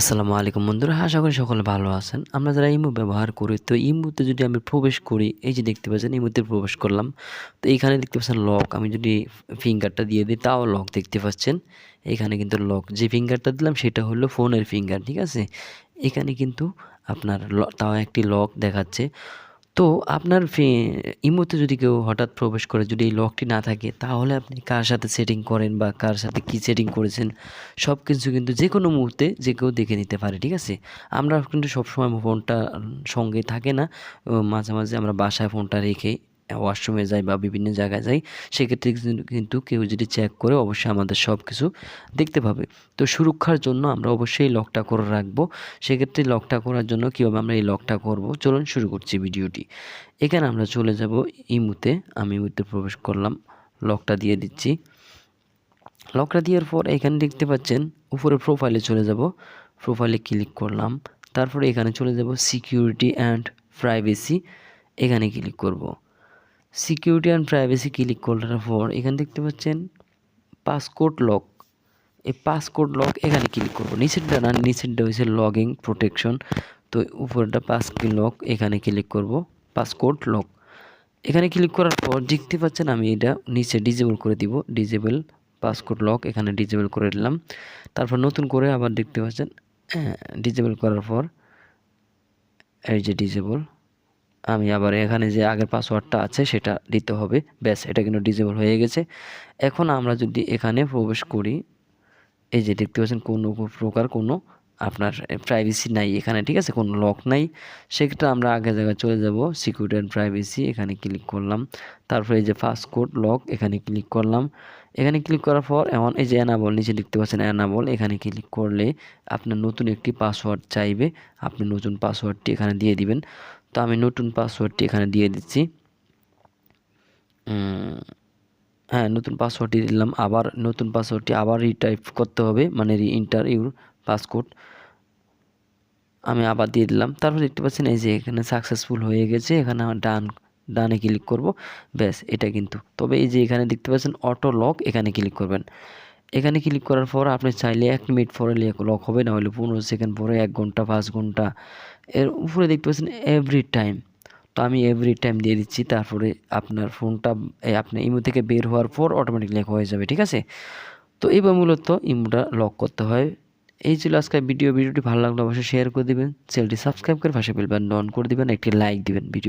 আসসালামু আলাইকুম বন্ধুরা, আশা করি সকলে ভালো আছেন। আমরা যারা ইমো ব্যবহার করি, তো ইমোতে যদি আমি প্রবেশ করি, এই যে দেখতে পাচ্ছেন ইমোতে প্রবেশ করলাম। তো এইখানে দেখতে পাচ্ছেন লক আমি যদি ফিঙ্গারটা দিয়ে দিই, তাও লক দেখতে পাচ্ছেন। এখানে কিন্তু লক যে ফিঙ্গারটা দিলাম, সেটা হলো ফোনের ফিঙ্গার ঠিক আছে? এখানে কিন্তু আপনার তাও একটি লক দেখাচ্ছে। তো আপনার ইমোতে যদি কেউ হঠাৎ প্রবেশ করে, যদি এই লকটি না থাকে, তাহলে আপনি কার সাথে সেটিং করেন বা কার সাথে কী সেটিং করেছেন সব কিছু কিন্তু যে কোনো মুহূর্তে যে কেউ দেখে নিতে পারে, ঠিক আছে? আমরা কিন্তু সবসময় ফোনটা সঙ্গে থাকে না। মাঝে মাঝে আমরা বাসায় ফোনটা রেখে ওয়াশরুমে যাই বা বিভিন্ন জায়গায় যাই, সেক্ষেত্রে কিন্তু- কেউ যদি চেক করে অবশ্যই আমাদের সব কিছু দেখতে পাবে। তো সুরক্ষার জন্য আমরা অবশ্যই লকটা করে রাখব। সেক্ষেত্রে লকটা করার জন্য কীভাবে আমরা এই লকটা করব? চলুন শুরু করছি ভিডিওটি। এখানে আমরা চলে যাব। ইমুতে আমি ইমুতে প্রবেশ করলাম। লকটা দিয়ে দিচ্ছি। লকটা দেওয়ার পর এখানে দেখতে পাচ্ছেন উপরে প্রোফাইলে চলে যাব। প্রোফাইলে ক্লিক করলাম। তারপরে এখানে চলে যাব সিকিউরিটি অ্যান্ড প্রাইভেসি এখানে ক্লিক করব। সিকিউরিটি অ্যান্ড প্রাইভেসি ক্লিক করার পর এখানে দেখতে পাচ্ছেন পাসকোড লক। এই পাসকোড লক এখানে ক্লিক করব। নিচেরটা না নিচেরটা হয়েছে লগিং প্রোটেকশন। তো উপরটা পাস লক, এখানে ক্লিক করব পাসকোড লক। এখানে ক্লিক করার পর দেখতে পাচ্ছেন আমি এটা নিচে ডিজেবল করে দিব। ডিজেবল পাসকোড লক, এখানে ডিজেবল করে দিলাম। তারপর নতুন করে আবার দেখতে পাচ্ছেন ডিজেবল করার পর এই যে ডিজেবল আমি আবার এখানে যে আগের পাসওয়ার্ডটা আছে সেটা দিতে হবে। ব্যাস, এটা কিন্তু ডিজেবল হয়ে গেছে। এখন আমরা যদি এখানে প্রবেশ করি, এই যে দেখতে পাচ্ছেন কোনো প্রকার কোনো আপনার প্রাইভেসি নাই এখানে, ঠিক আছে? কোনো লক নাই। সেক্ষেত্রে আমরা আগে জায়গায় চলে যাব সিকিউরিটি অ্যান্ড প্রাইভেসি এখানে ক্লিক করলাম। তারপরে এই যে পাসকোড লক এখানে ক্লিক করলাম। এখানে ক্লিক করার পর এমন এই যে অ্যানাবল নিচে লিখতে পাচ্ছেন অ্যানাবল এখানে ক্লিক করলে আপনার নতুন একটি পাসওয়ার্ড চাইবে। আপনি নতুন পাসওয়ার্ডটি এখানে দিয়ে দিবেন। তো আমি নতুন পাসওয়ার্ডটি এখানে দিয়ে দিচ্ছি। হ্যাঁ নতুন পাসওয়ার্ডটি দিলাম। আবার নতুন পাসওয়ার্ডটি আবার রিটাইপ করতে হবে মানে রি ইন্টার ইউর পাসকোড আমি আবার দিয়ে দিলাম। তারপর দেখতে পাচ্ছেন এই যে এখানে সাকসেসফুল হয়ে গেছে। এখানে আমার ডান, ডানে ক্লিক করব। ব্যাস, এটা কিন্তু। তবে এই যে এখানে দেখতে পাচ্ছেন অটো লক এখানে ক্লিক করবেন। এখানে ক্লিক করার পর আপনি চাইলে এক মিনিট পরে লক হবে না হলে পনেরো সেকেন্ড পরে, এক ঘণ্টা, পাঁচ ঘণ্টা এর উপরে দেখতে পাচ্ছেন এভরি টাইম তো আমি এভরি টাইম দিয়ে দিচ্ছি, তারপরে আপনার ফোনটা আপনার ইমো থেকে বের হওয়ার পর অটোমেটিক লেখা হয়ে যাবে, ঠিক আছে? তো এইবার মূলত ইমোটা লক করতে হয়। এই ছিল আজকের ভিডিও ভিডিওটি ভালো লাগলে অবশ্যই শেয়ার করে দেবেন। চ্যানেলটি সাবস্ক্রাইব করে পাশে বেলবেন অন করে দেবেন, একটি লাইক দিবেন ভিডিও